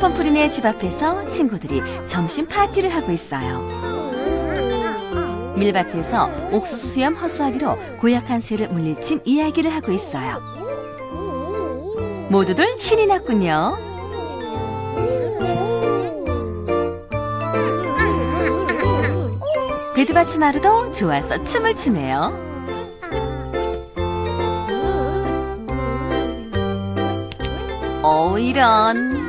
폼폼프린의 집 앞에서 친구들이 점심 파티를 하고 있어요. 밀밭에서 옥수수 수염 허수아비로 고약한 새를 물리친 이야기를 하고 있어요. 모두들 신이 났군요. 베드바치마루도 좋아서 춤을 추네요. 어 이런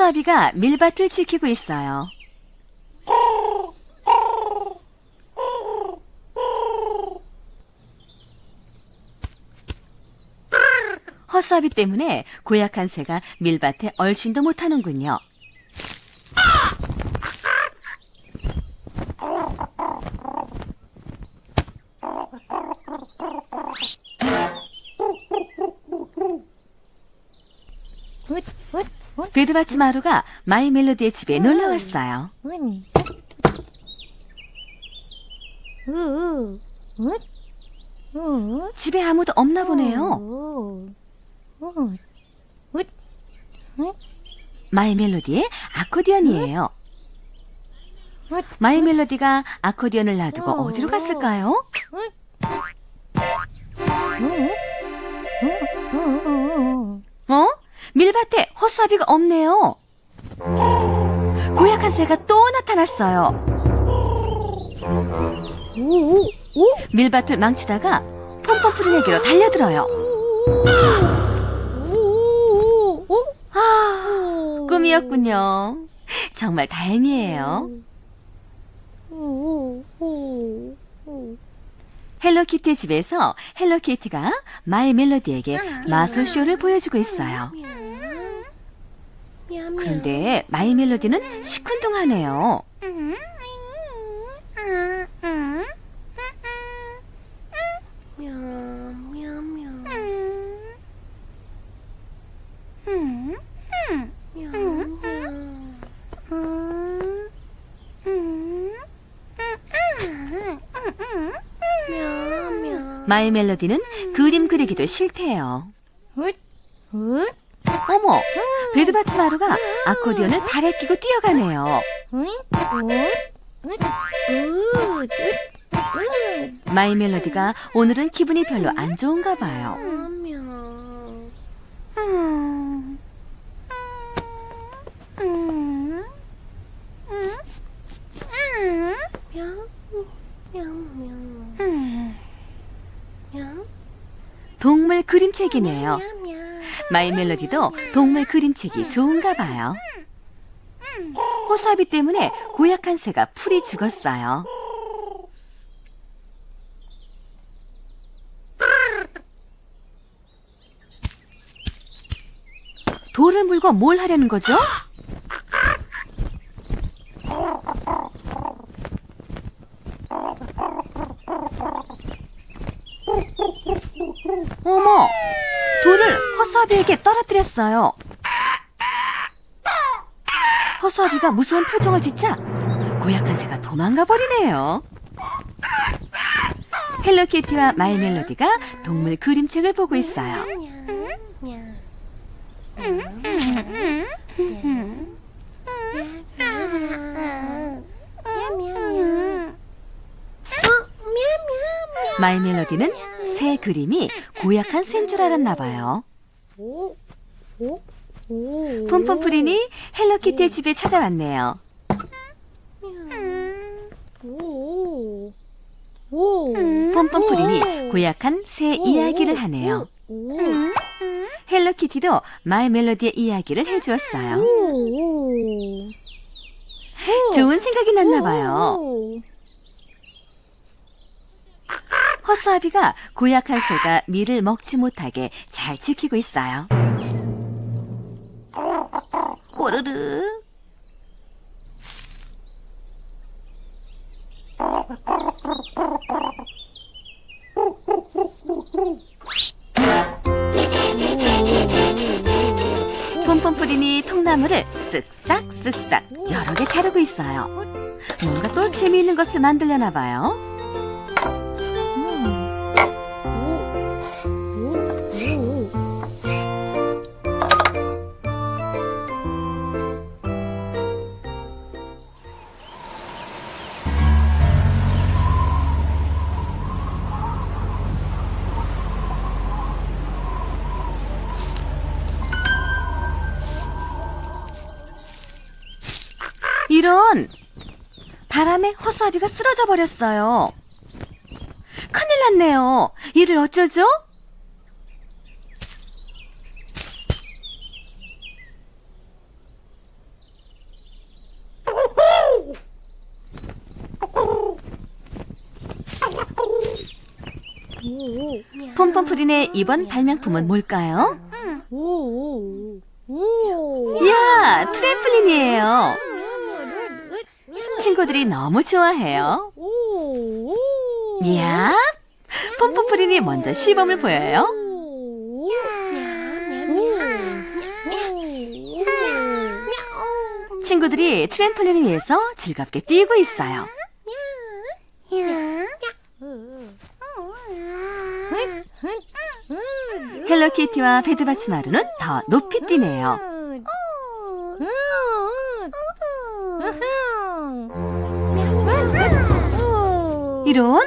허수아비가 밀밭을 지키고 있어요. 허수아비 때문에 고약한 새가 밀밭에 얼씬도 못하는군요. 베드바치 마루가 마이 멜로디의 집에 놀러 왔어요. 집에 아무도 없나 보네요. 마이 멜로디의 아코디언이에요. 마이 멜로디가 아코디언을 놔두고 어디로 갔을까요? 어? 밀밭에 허수아비가 없네요. 고약한 새가 또 나타났어요. 밀밭을 망치다가 폼폼프린에게로 달려들어요. 아, 꿈이었군요. 정말 다행이에요. 헬로키티 집에서 헬로키티가 마이 멜로디에게 마술쇼를 보여주고 있어요. 그런데 마이 멜로디는 시큰둥하네요. 마이 멜로디는 그림 그리기도 싫대요. 어머, 베드바치마루가 아코디언을 발에 끼고 뛰어가네요. 마이 멜로디가 오늘은 기분이 별로 안 좋은가 봐요. 동물 그림책이네요. 마이 멜로디도 동물 그림책이 좋은가 봐요. 호수아비 때문에 고약한 새가 풀이 죽었어요. 돌을 물고 뭘 하려는 거죠? 어머, 돌을 허수아비에게 떨어뜨렸어요. 허수아비가 무서운 표정을 짓자 고약한 새가 도망가 버리네요. 헬로키티와 마이 멜로디가 동물 그림책을 보고 있어요. 마이 멜로디는 새 그림이 고약한 새인 줄 알았나 봐요. 폼폼프린이 헬로키티의 집에 찾아왔네요. 폼폼프린이 고약한 새 이야기를 하네요. 헬로키티도 마이 멜로디의 이야기를 해주었어요. 좋은 생각이 났나 봐요. 허수아비가 고약한 새가 밀을 먹지 못하게 잘 지키고 있어요. 꼬르르. 폼폼프린이 통나무를 쓱싹 쓱싹 여러 개 자르고 있어요. 뭔가 또 재미있는 것을 만들려나 봐요. 바람에 허수아비가 쓰러져 버렸어요. 큰일 났네요. 이를 어쩌죠? 폼폼프린의 이번 발명품은 뭘까요? 이야, 트램플린이에요. 친구들이 너무 좋아해요. 이야, 폼폼프린이 먼저 시범을 보여요. 친구들이 트램플린을 위해서 즐겁게 뛰고 있어요. 헬로키티와 베드바치마루는 더 높이 뛰네요. 이런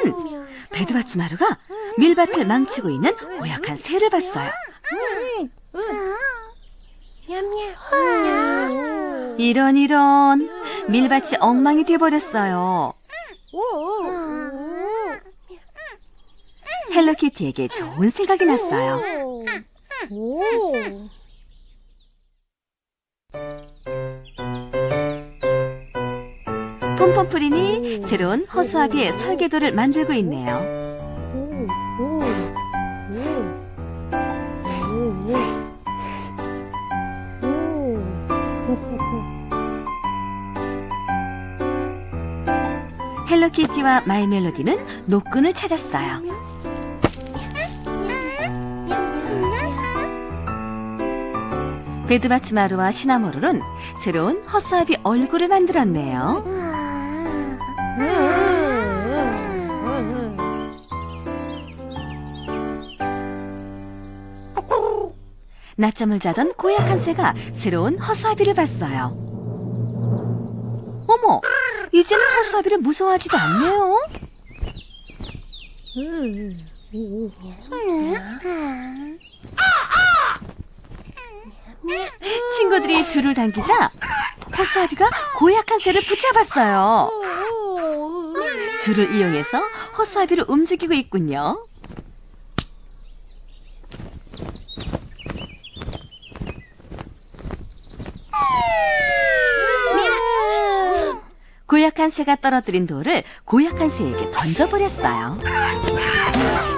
베드바치마루가 밀밭을 망치고 있는 고약한 새를 봤어요. 이런 이런 밀밭이 엉망이 돼버렸어요. 헬로키티에게 좋은 생각이 났어요. 폼폼프린이 새로운 허수아비의 설계도를 만들고 있네요. 헬로키티와 마이 멜로디는 노끈을 찾았어요. 베드바치마루와 시나모롤은 새로운 허수아비 얼굴을 만들었네요. 낮잠을 자던 고약한 새가 새로운 허수아비를 봤어요. 어머, 이제는 허수아비를 무서워하지도 않네요. 친구들이 줄을 당기자 허수아비가 고약한 새를 붙잡았어요. 줄을 이용해서 허수아비를 움직이고 있군요. 고약한 새가 떨어뜨린 돌을 고약한 새에게 던져버렸어요.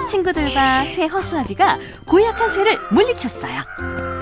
친구들과 새 허수아비가 고약한 새를 물리쳤어요.